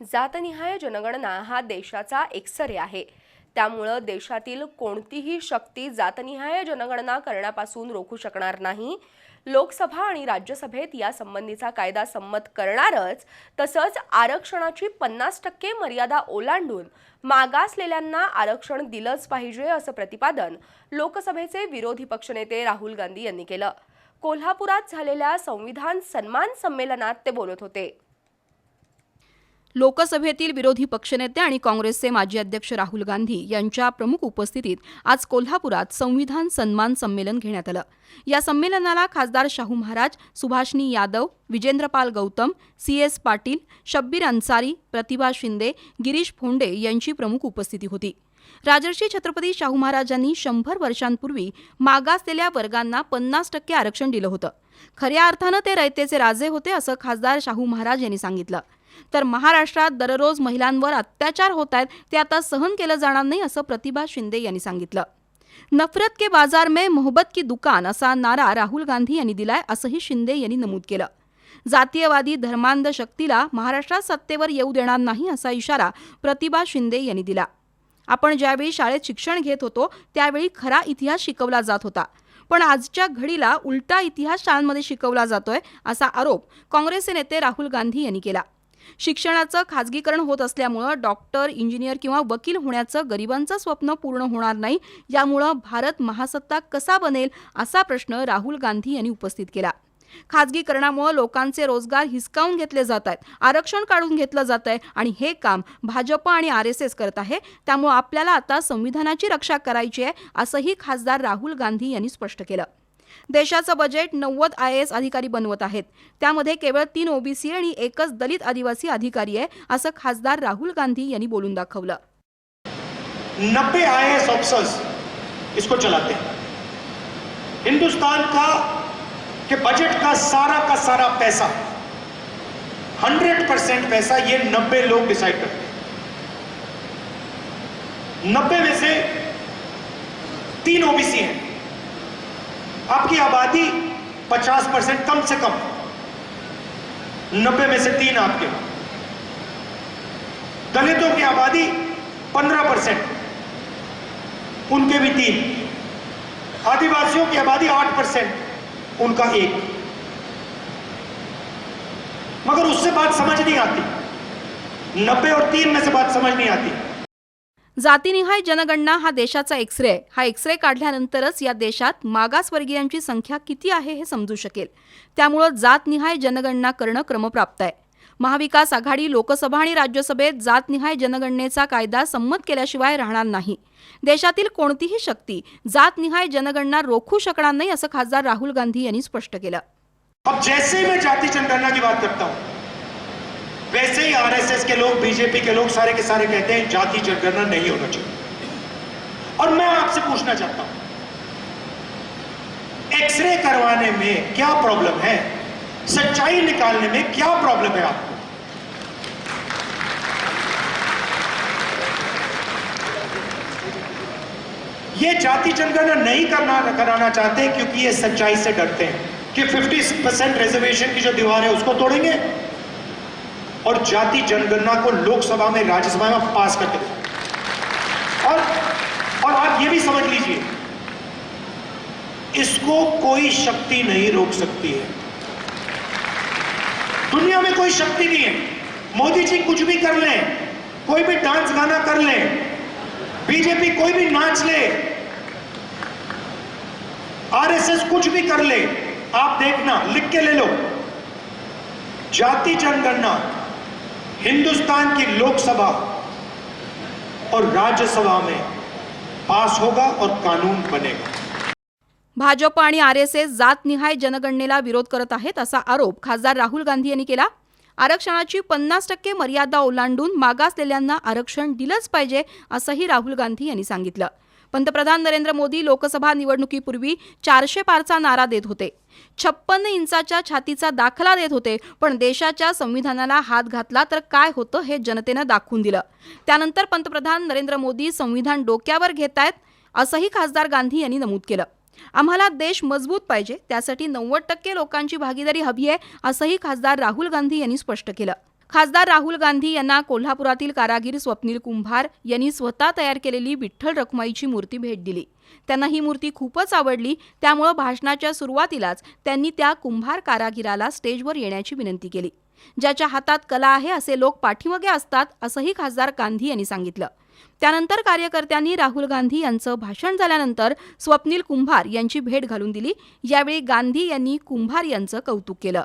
जातनिहाय जनगणना हा देशाचा एक्सरे आहे. त्यामुळं देशातील कोणतीही शक्ती जातनिहाय जनगणना करण्यापासून रोखू शकणार नाही. लोकसभा आणि राज्यसभेत या संबंधीचा कायदा संमत करणारच तसंच आरक्षणाची पन्नास टक्के मर्यादा ओलांडून मागासलेल्यांना आरक्षण दिलंच पाहिजे असं प्रतिपादन लोकसभेचे विरोधी पक्षनेते राहुल गांधी यांनी केलं. कोल्हापुरात झालेल्या संविधान सन्मान संमेलनात ते बोलत होते. लोकसभेतील विरोधी पक्षनेते आणि काँग्रेसचे माजी अध्यक्ष राहुल गांधी यांच्या प्रमुख उपस्थितीत आज कोल्हापुरात संविधान सन्मान संमेलन घेण्यात आलं. या संमेलनाला खासदार शाहू महाराज सुभाषनी यादव विजेंद्रपाल गौतम सी एस पाटील शब्बीर अन्सारी प्रतिभा शिंदे गिरीश फोंडे यांची प्रमुख उपस्थिती होती. राजर्षी छत्रपती शाहू महाराजांनी शंभर वर्षांपूर्वी मागासलेल्या वर्गांना पन्नास टक्के आरक्षण दिलं होतं. खऱ्या अर्थानं ते रयतेचे राजे होते असं खासदार शाहू महाराज यांनी सांगितलं. तर महाराष्ट्रात दररोज महिलांवर अत्याचार होत आहेत ते आता सहन केलं जाणार नाही असं प्रतिभा शिंदे यांनी सांगितलं. नफरत के बाजार में मोहब्बत की दुकान असा नारा राहुल गांधी यांनी दिलाय असंही शिंदे यांनी नमूद केलं. जातीयवादी धर्मांध शक्तीला महाराष्ट्रात सत्तेवर येऊ देणार नाही असा इशारा प्रतिभा शिंदे यांनी दिला. आपण ज्यावेळी शाळेत शिक्षण घेत होतो त्यावेळी खरा इतिहास शिकवला जात होता. पण आजच्या घडीला उलटा इतिहास शाळांमध्ये शिकवला जातोय असा आरोप काँग्रेसचे नेते राहुल गांधी यांनी केला. शिक्षणाचं खाजगीकरण होत असल्यामुळं डॉक्टर इंजिनियर किंवा वकील होण्याचं गरिबांचं स्वप्न पूर्ण होणार नाही. यामुळं भारत महासत्ता कसा बनेल असा प्रश्न राहुल गांधी यांनी उपस्थित केला. खाजगीकरणामुळे लोकांचे रोजगार हिसकावून घेतले जात आहेत आरक्षण काढून घेतलं जात आहे आणि हे काम भाजप आणि आर एस एस करत आहे. त्यामुळे आपल्याला आता संविधानाची रक्षा करायची आहे असंही खासदार राहुल गांधी यांनी स्पष्ट केलं. देशाचं बजेट नव्वद आय एस अधिकारी बनवत आहेत. त्यामध्ये केवळ तीन ओबीसी आणि एकच दलित आदिवासी अधिकारी आहे असं खासदार राहुल गांधी यांनी बोलून दाखवलं. नब्बे आईएएस ऑफिसर्स इसको चलाते हैं। हिंदुस्तान का के बजट का सारा का सारा पैसा हंड्रेड परसेंट पैसा ये नब्बे लोग डिसाइड करते हैं। नब्बे में से तीन ओबीसी हैं। आपकी आबादी पचास परसेंट कम से कम। नब्बे में से तीन आपके। दलितों की आबादी पंद्रह परसेंट। उनके भी तीन। आदिवासियों की आबादी आठ परसेंट। उनका एक। मगर उससे बात समझ नहीं आती। नब्बे और तीन में से बात समझ नहीं आती। जातीनिहाय जनगणना हा देशाचा एक्सरे आहे. हा एक्सरे काढल्यानंतरच या देशात मागासवर्गीयांची संख्या किती आहे हे समजू शकेल. त्यामुळं जातनिहाय जनगणना करणं क्रमप्राप्त आहे. महाविकास आघाडी लोकसभा आणि राज्यसभेत जातनिहाय जनगणनेचा कायदा संमत केल्याशिवाय राहणार नाही. देशातील कोणतीही शक्ती जातनिहाय जनगणना रोखू शकणार नाही असं खासदार राहुल गांधी यांनी स्पष्ट केलं. अब जैसे मैं जाति जनगणना की बात करता हूं वैसे ही आरएसएस के लोग बीजेपी के लोग सारे के सारे कहते हैं, जाति जनगणना नहीं होना चाहिए। और मैं आपसे पूछना चाहता हूँ एक्सरे करवाने में क्या प्रॉब्लम है? सच्चाई निकालने में क्या प्रॉब्लम है आपको? ये जाति जनगणना नहीं करना, कराना चाहते क्योंकि ये सच्चाई से डरते हैं कि 50 परसेंट रिजर्वेशन की जो दीवार है उसको तोड़ेंगे। और जाति जनगणना को लोकसभा में, राज्यसभा में पास करके देंगे। और और आप ये भी समझ लीजिए, इसको कोई शक्ति नहीं रोक सकती है। दुनिया में कोई शक्ति नहीं है। मोदी जी कुछ भी कर लें, कोई भी डांस गाना कर लें, बीजेपी कोई भी नाच ले, आरएसएस कुछ भी कर ले, आप देखना, लिख के ले लो। जाति जनगणना हिंदुस्तान की लोकसभा और राज्यसभा में पास होगा और कानून बनेगा। भाजप आणि आर एस एस जातनिहाय जनगणनेला विरोध करत आहेत असा आरोप खासदार राहुल गांधी यांनी केला. आरक्षणाची पन्नास टक्के मर्यादा ओलांडून मागासलेल्यांना आरक्षण दिलंच पाहिजे असंही राहुल गांधी यांनी सांगितलं. पंतप्रधान नरेंद्र मोदी लोकसभा निवडणुकीपूर्वी चारशे पारचा नारा देत होते. छप्पन्न इंचाच्या छातीचा दाखला देत होते पण देशाच्या संविधानाला हात घातला तर काय होतं हे जनतेनं दाखवून दिलं. त्यानंतर पंतप्रधान नरेंद्र मोदी संविधान डोक्यावर घेत आहेत असंही खासदार गांधी यांनी नमूद केलं. आम्हाला देश मजबूत पाहिजे त्यासाठी नव्वद टक्के लोकांची भागीदारी हवी आहे असंही खासदार राहुल गांधी यांनी स्पष्ट केलं. खासदार राहुल गांधी यांना कोल्हापुरातील कारागीर स्वप्नील कुंभार यांनी स्वतः तयार केलेली विठ्ठल रखुमाईची मूर्ती भेट दिली. त्यांना ही मूर्ती खूपच आवडली त्यामुळं भाषणाच्या सुरुवातीलाच त्यांनी त्या कुंभार कारागिराला स्टेजवर येण्याची विनंती केली. ज्याच्या हातात कला आहे असे लोक पाठीमागे असतात असंही खासदार गांधी यांनी सांगितलं. त्यानंतर कार्यकर्त्यांनी राहुल गांधी यांचं भाषण झाल्यानंतर स्वप्नील कुंभार यांची भेट घालून दिली. यावेळी गांधी यांनी कुंभार यांचं कौतुक केलं.